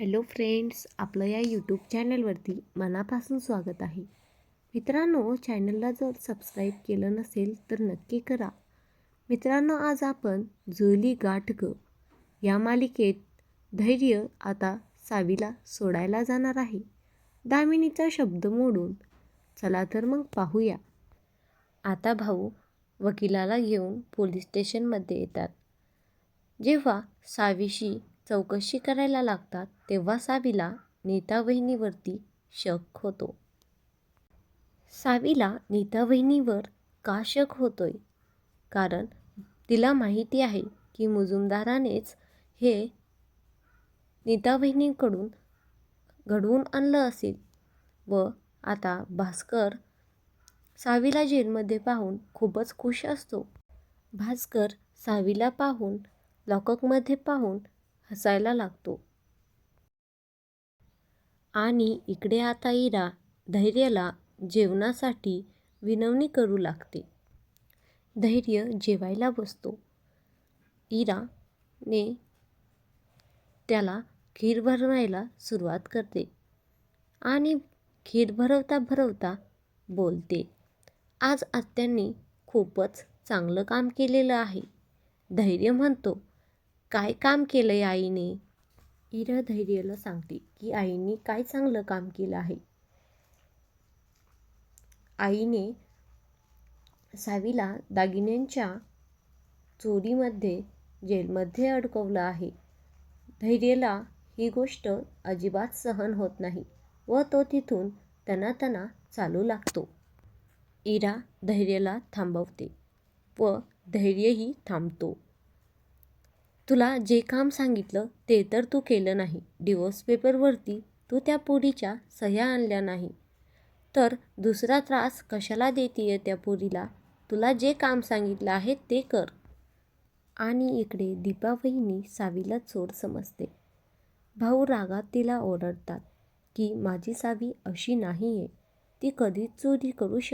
Hello friends आपलं या YouTube चॅनलवरती मनापासून स्वागत आहे. मित्रांनो चॅनलला जर सबस्क्राईब केलं नसेल तर नक्की करा. मित्रांनो आज आपण जुली गाठ ग या मालिकेत धैर्य आता सावीला सोडायला जाणार आहे. दामिनीचा शब्द मोडून चला तर मग पाहूया. आता भाऊ वकिलाला घेऊन पोलीस स्टेशनमध्ये येतात. जेव्हा सावीशी चौकशी करायला लागतात तेव्हा सावीला नीता वहिनीवरती शक होतो. सावीला नीता वहिनीवर का शक होतोय? कारण तिला माहिती आहे की मुजुमदारानेच हे नीता वहिनीकडून घडवून आणलं असेल. व आता भास्कर सावीला जेलमध्ये पाहून खूपच खुश असतो. भास्कर सावीला पाहून लॉकअपमध्ये पाहून हसायला लागतो. आणि इकडे आता इरा धैर्याला जेवणासाठी विनवणी करू लागते. धैर्य जेवायला बसतो. इराने त्याला खीर भरवायला सुरुवात करते आणि खीर भरवता भरवता बोलते आज आत्यांनी खूपच चांगलं काम केलेलं आहे. धैर्य म्हणतो काय काम केलं आहे आईने? इरा धैर्यला सांगते की आईने काय चांगलं काम केलं आहे. आईने सावीला दागिन्यांच्या चोरीमध्ये जेलमध्ये अडकवलं आहे. धैर्यला ही गोष्ट अजिबात सहन होत नाही व तो तिथून तणातना चालू लागतो. इरा धैर्यला थांबवते व धैर्यही थांबतो. तुला जे काम सांगितलं ते तर तू केलं नाही. डिवोर्स पेपरवरती तू त्या पोरीच्या सह्या आणल्या नाही. तर दुसरा त्रास कशाला देतीये त्या पोरीला? तुला जे काम सांगितलं आहे ते कर. आणि इकडे दीपा वहिनी सावीला चोर समजते. भाऊ रागात तिला ओरडतात की माझी सावी अशी नाही आहे ती कधीच चोरी करू शक